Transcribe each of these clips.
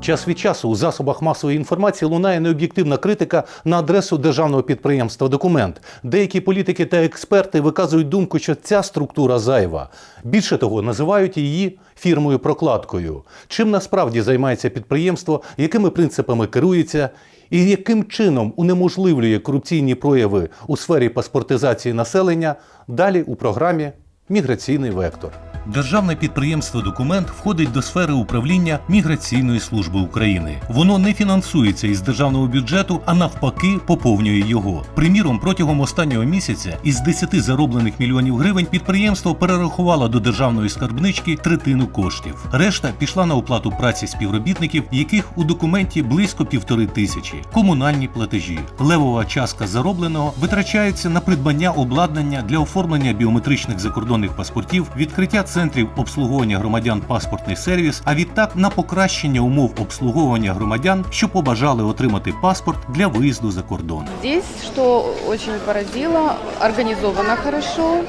Час від часу у засобах масової інформації лунає необ'єктивна критика на адресу державного підприємства Документ. Деякі політики та експерти виказують думку, що ця структура зайва. Більше того, називають її фірмою прокладкою. Чим насправді займається підприємство, якими принципами керується, і яким чином унеможливлює корупційні прояви у сфері паспортизації населення далі у програмі Міграційний вектор. Державне підприємство Документ входить до сфери управління Міграційної служби України. Воно не фінансується із державного бюджету, а навпаки, поповнює його. Приміром, протягом останнього місяця із 10 зароблених мільйонів гривень підприємство перерахувало до державної скарбнички третину коштів. Решта пішла на оплату праці співробітників, яких у документі близько півтори тисячі. Комунальні платежі. Левова частка заробленого витрачається на придбання обладнання для оформлення біометричних закордонних паспортів, відкриття центрів обслуговування громадян паспортний сервіс, а відтак на покращення умов обслуговування громадян, що побажали отримати паспорт для виїзду за кордон. Здесь, що дуже поразило, організовано хорошо,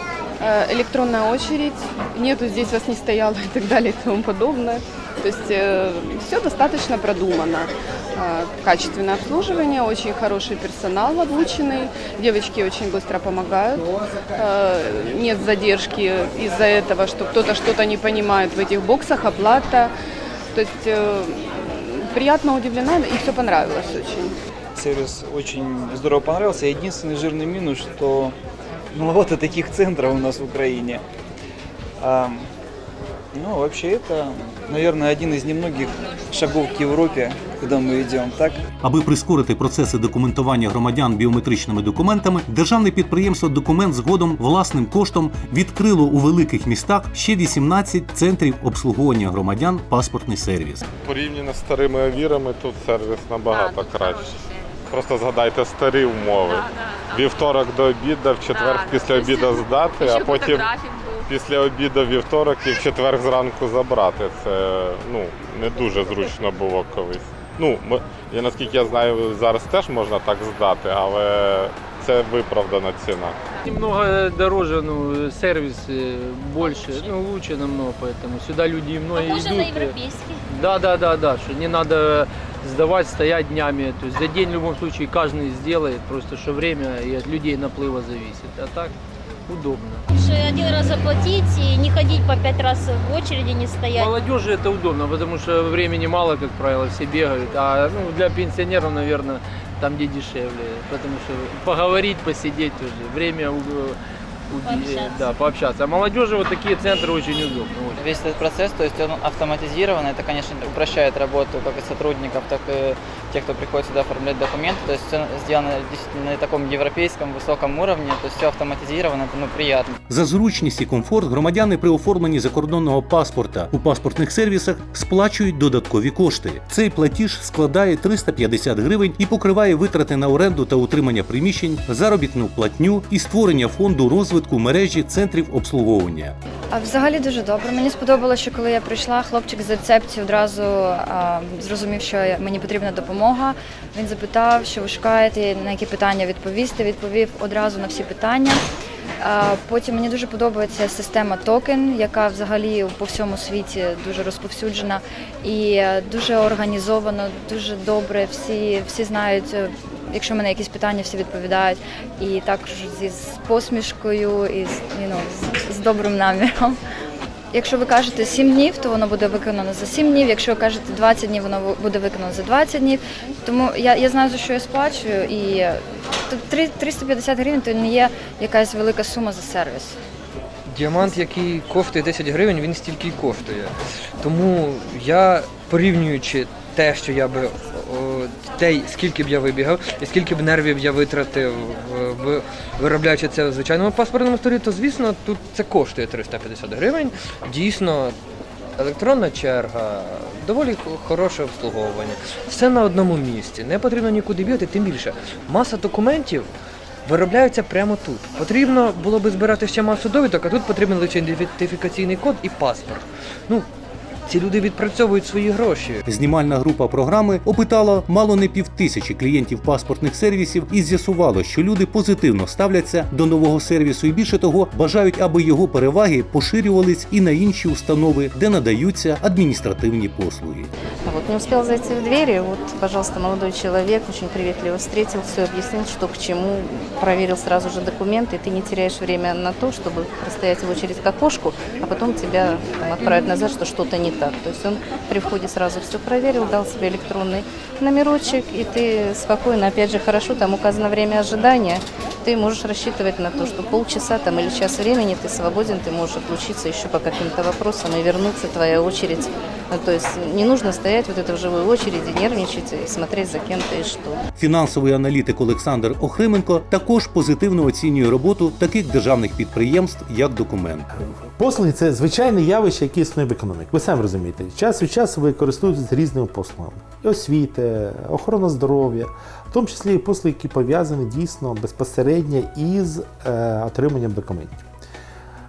електронна электронная очередь, нету здесь вас не стояло и так далее и тому подобное. То есть все достаточно продумано. Э, Качественное обслуживание, очень хороший персонал обученный, девочки очень быстро помогают. Э, Нет задержки из-за этого, что кто-то что-то не понимает в этих боксах, оплата. То есть э, приятно удивлена и все понравилось очень. Сервис очень здорово понравился. Единственный жирный минус, что маловато таких центров у нас в Украине. Ну, вообще это, наверное, один из немногих шагов к Европе, куда мы идем, так? Аби прискорити процеси документування громадян біометричними документами, державне підприємство Документ згодом власним коштом відкрило у великих містах ще 18 центрів обслуговування громадян паспортний сервіс. Порівняно з старими авірами, тут сервіс набагато кращий. Просто згадайте старі умови. Вівторок до обіду, в четвер після обіду здати, а потім після обіду вівторок і в четвер зранку забрати. Це ну, не дуже зручно було колись. Ну, ми, я наскільки я знаю, зараз теж можна так здати, але це виправдана ціна. Немного дороже, ну, сервис э, больше, ну, лучше намного, поэтому сюда люди многие Похоже идут. на э, европейский. Да, да, да, да, что не надо сдавать, стоять днями. То есть за день в любом случае каждый сделает, просто что время и от людей наплыва зависит. А так удобно. Лучше один раз заплатить и не ходить по пять раз в очереди, не стоять. Молодежи это удобно, потому что времени мало, как правило, все бегают. А ну, для пенсионеров, наверное, там где дешевле. Потому что поговорить, посидеть уже, Время Пообщаться. да, пообщаться. А молодежи вот такие центры очень удобны. очень. Весь этот процесс, то есть он автоматизирован, это, конечно, упрощает работу как и сотрудников, так и тех, кто приходит сюда оформлять документы. То есть все сделано действительно на таком европейском высоком уровне, то есть все автоматизировано, это ну, приятно. За зручність і комфорт громадяни при оформленні закордонного паспорта у паспортних сервісах сплачують додаткові кошти. Цей платіж складає 350 гривень і покриває витрати на оренду та утримання приміщень, заробітну платню і створення фонду розвитку мережі центрів обслуговування. А взагалі дуже добре. Мені сподобалося, що коли я прийшла, хлопчик з рецепції одразу а, зрозумів, що мені потрібна допомога. Він запитав, що ви шукаєте, на які питання відповісти. Відповів одразу на всі питання. Потім мені дуже подобається система токен, яка взагалі по всьому світі дуже розповсюджена і е, дуже організовано, дуже добре. Всі, всі знають. Якщо в мене якісь питання, всі відповідають. І також зі з посмішкою і з, you know, з, з добрим наміром. Якщо ви кажете 7 днів, то воно буде виконано за 7 днів. Якщо ви кажете 20 днів, воно буде виконано за 20 днів. Тому я, я знаю, за що я сплачую, і е, тут три- 350 гривень то не є якась велика сума за сервіс. Діамант, який коштує 10 гривень, він стільки й коштує. Тому я, порівнюючи те, що я би те, скільки б я вибігав, і скільки б нервів я витратив, виробляючи це в звичайному паспортному столі, то звісно тут це коштує 350 гривень. Дійсно, електронна черга, доволі хороше обслуговування. Все на одному місці. Не потрібно нікуди бігати, тим більше. Маса документів виробляються прямо тут. Потрібно було би збирати ще масу довідок, а тут потрібен лише ідентифікаційний код і паспорт. Ну, ці люди відпрацьовують свої гроші. Знімальна група програми опитала мало не півтисячі клієнтів паспортних сервісів і з'ясувало, що люди позитивно ставляться до нового сервісу і більше того бажають, аби його переваги поширювались і на інші установи, де надаються адміністративні послуги. Вот не успел зайти в двери, вот, пожалуйста, молодой человек очень приветливо встретил, все объяснил, что к чему, проверил сразу же документы, и ты не теряешь время на то, чтобы простоять в очередь к окошку, а потом тебя там, отправят назад, что что-то не так. То есть он при входе сразу все проверил, дал себе электронный номерочек, и ты спокойно, опять же, хорошо, там указано время ожидания, ты можешь рассчитывать на то, что полчаса там, или час времени ты свободен, ты можешь отлучиться еще по каким-то вопросам и вернуться твоя очередь. Ну, То есть не нужно стоять вот это в живой очереди, нервничать и смотреть за кем-то и что. Фінансовий аналітик Олександр Охрименко також позитивно оцінює роботу таких державних підприємств, як документ. Послуги це звичайне явище, яке існує в економіці. Ви самі розумієте, час від часу ви користуєтесь різними послугами. І освіти, охорона здоров'я, в тому числі і послуги, які пов'язані дійсно безпосередньо із е, отриманням документів.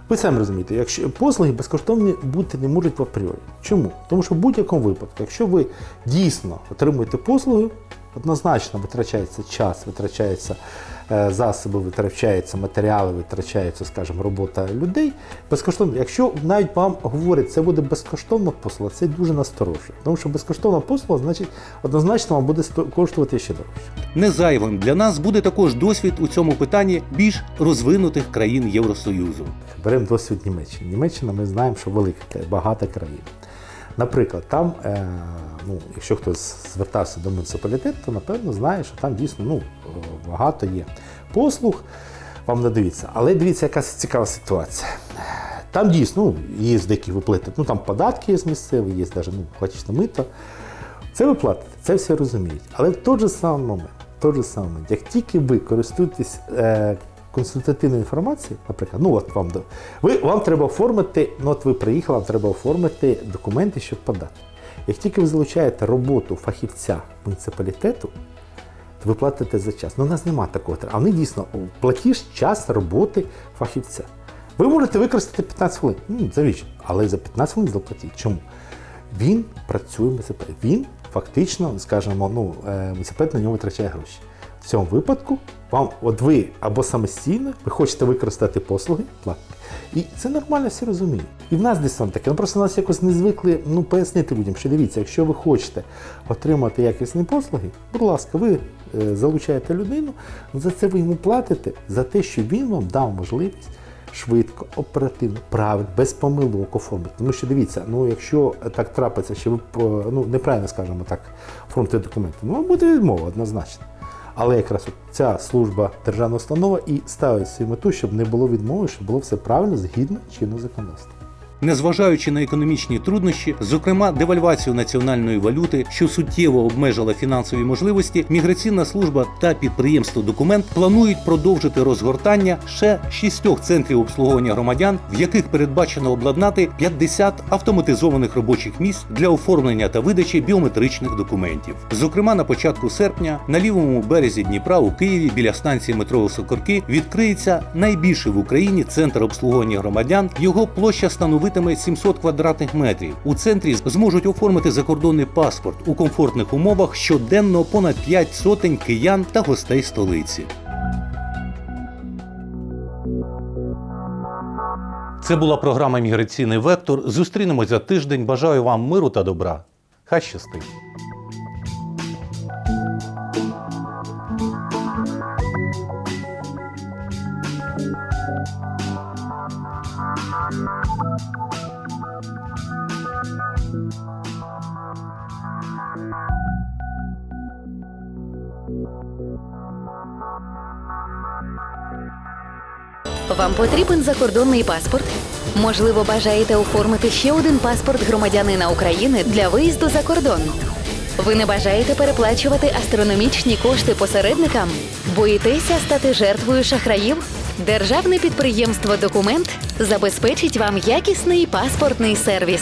Ви самі розумієте, якщо послуги безкоштовні бути не можуть в апріорі. Чому? Тому що в будь-якому випадку, якщо ви дійсно отримуєте послуги, однозначно витрачається час, витрачаються е, засоби, витрачаються матеріали, витрачається, скажімо, робота людей. Безкоштовно, якщо навіть вам говорять, це буде безкоштовна послуга, це дуже насторожує. Тому що безкоштовна послуга, значить, однозначно вам буде коштувати ще дорожче. Незайвим для нас буде також досвід у цьому питанні більш розвинутих країн Євросоюзу. Беремо досвід Німеччини. Німеччина ми знаємо, що велика багата країна. Наприклад, там, е, ну, якщо хтось звертався до муніципалітету, то напевно знає, що там дійсно ну, багато є послуг, вам надаються. Але дивіться, яка цікава ситуація. Там дійсно ну, є деякі виплати, ну там податки є місцеві, є навіть ну, платічне мито. Це ви платите, це все розуміють. Але в той же самий момент, той же самий момент, як тільки ви користуєтесь е, консультативною інформацією, наприклад, ну от вам ви, вам треба оформити, ну от ви приїхали, вам треба оформити документи, щоб подати. Як тільки ви залучаєте роботу фахівця муніципалітету, то ви платите за час. Ну, у нас немає такого. А вони дійсно платіж час роботи фахівця. Ви можете використати 15 хвилин. Ну, завіщо? Але за 15 хвилин заплатіть. Чому? Він працює в муніципалі. Він фактично, скажімо, ну, е, муніципалітет на нього витрачає гроші. В цьому випадку вам, от ви або самостійно, ви хочете використати послуги, платите. І це нормально всі розуміють. І в нас десь там таке. Ну просто нас якось не звикли ну, пояснити людям, що дивіться, якщо ви хочете отримати якісні послуги, будь ласка, ви е, залучаєте людину, ну, за це ви йому платите за те, що він вам дав можливість швидко, оперативно, правильно, без помилок оформити. Тому що дивіться, ну якщо так трапиться, що ви ну, неправильно скажімо так, оформите документи, ну вам буде відмова однозначно. Але якраз ця служба державна установа і ставить свою мету, щоб не було відмови, щоб було все правильно згідно чинного законодавства. Незважаючи на економічні труднощі, зокрема девальвацію національної валюти, що суттєво обмежила фінансові можливості, міграційна служба та підприємство Документ планують продовжити розгортання ще шістьох центрів обслуговування громадян, в яких передбачено обладнати 50 автоматизованих робочих місць для оформлення та видачі біометричних документів. Зокрема, на початку серпня на лівому березі Дніпра у Києві біля станції метро Високорки відкриється найбільший в Україні центр обслуговування громадян. Його площа становитиме 700 квадратних метрів. У центрі зможуть оформити закордонний паспорт у комфортних умовах щоденно понад 5 сотень киян та гостей столиці. Це була програма Міграційний вектор. Зустрінемось за тиждень. Бажаю вам миру та добра. Хай щастить! Вам потрібен закордонний паспорт? Можливо, бажаєте оформити ще один паспорт громадянина України для виїзду за кордон. Ви не бажаєте переплачувати астрономічні кошти посередникам? Боїтеся стати жертвою шахраїв? Державне підприємство Документ забезпечить вам якісний паспортний сервіс.